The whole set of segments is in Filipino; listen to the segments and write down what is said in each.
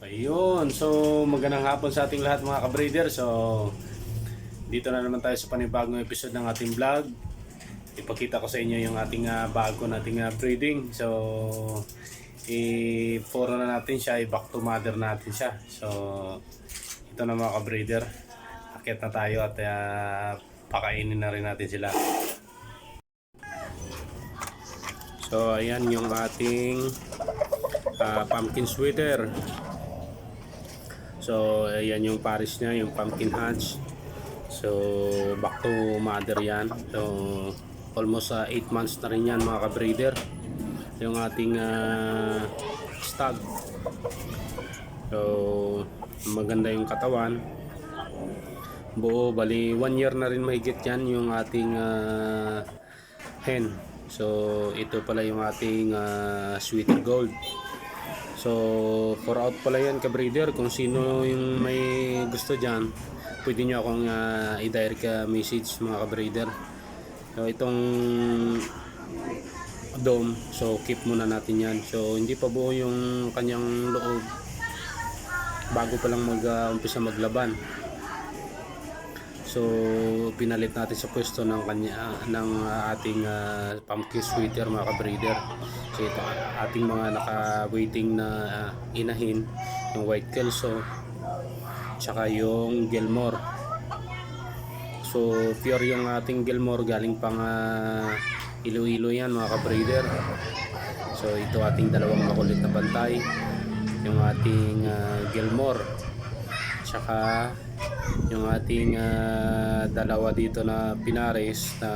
Ayun, so magandang hapon sa ating lahat mga ka-breeder. So dito na naman tayo sa panibagong episode ng ating vlog. Ipakita ko sa inyo yung ating ah, bago nating ah, breeding. So i-foro na natin siya, i-back to mother natin siya. So ito na mga ka-breeder. Akit na tayo at ah, pakainin na rin natin sila. So ayan yung ating ah, pumpkin sweater. So, ayan yung pares niya, yung pumpkin hatch. So, back to mother yan. So, almost 8 months na rin yan mga ka-breeder. Yung ating ah, stag. So, maganda yung katawan. Buo, bali 1 year na rin mahigit yan yung ating ah, hen. So, ito pala yung ating ah, sweeter gold. So, for out pala yan ka-breeder. Kung sino yung may gusto dyan, pwede nyo akong uh, i-direct ka message mga ka-breeder. So, itong dome, so keep muna natin yan. So, hindi pa buo yung kanyang loob bago pa lang mag-umpisa maglaban. So, pinalit natin sa pwesto ng kanya ng ating uh, pumpkin sweater mga ka-breeder. So, ito ating mga naka-waiting na uh, inahin, yung white kelso, tsaka yung Gilmore. So, pure yung ating Gilmore galing pang uh, Iloilo yan mga ka-breeder. So, ito ating dalawang makulit na bantay, yung ating uh, Gilmore, tsaka yung ating ah, dalawa dito na pinares na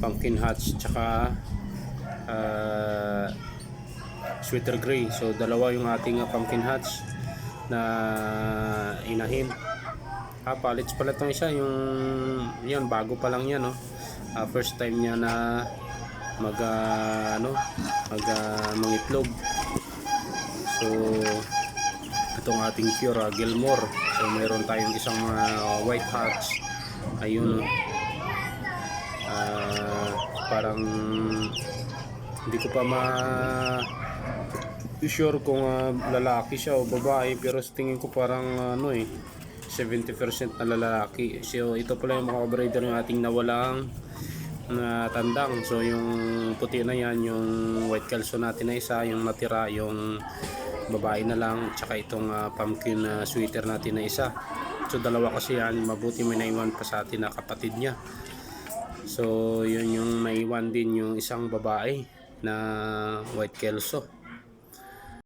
pumpkin hatch tsaka ah, sweater gray. So dalawa yung ating ah, pumpkin hatch na inahin. Ah pallets pala itong isa. Yung yan bago pa lang yan no? Ah, first time niya na mag ah, ano mag ah, mangitlog. So itong ating uh, Gilmore. So meron tayong isang uh, white hats. Ayun uh, parang hindi ko pa ma sure kung uh, lalaki siya o babae pero sa tingin ko parang ano eh 70% na lalaki. So ito pala yung mga breeder ng ating nawalang na tandang. So yung puti na yan yung white calso natin na isa yung natira yung babae na lang tsaka itong ah, pumpkin na sweater natin na isa. So dalawa kasi yan. Mabuti may naiwan pa sa atin na kapatid niya. So yun yung naiwan din yung isang babae na white kelso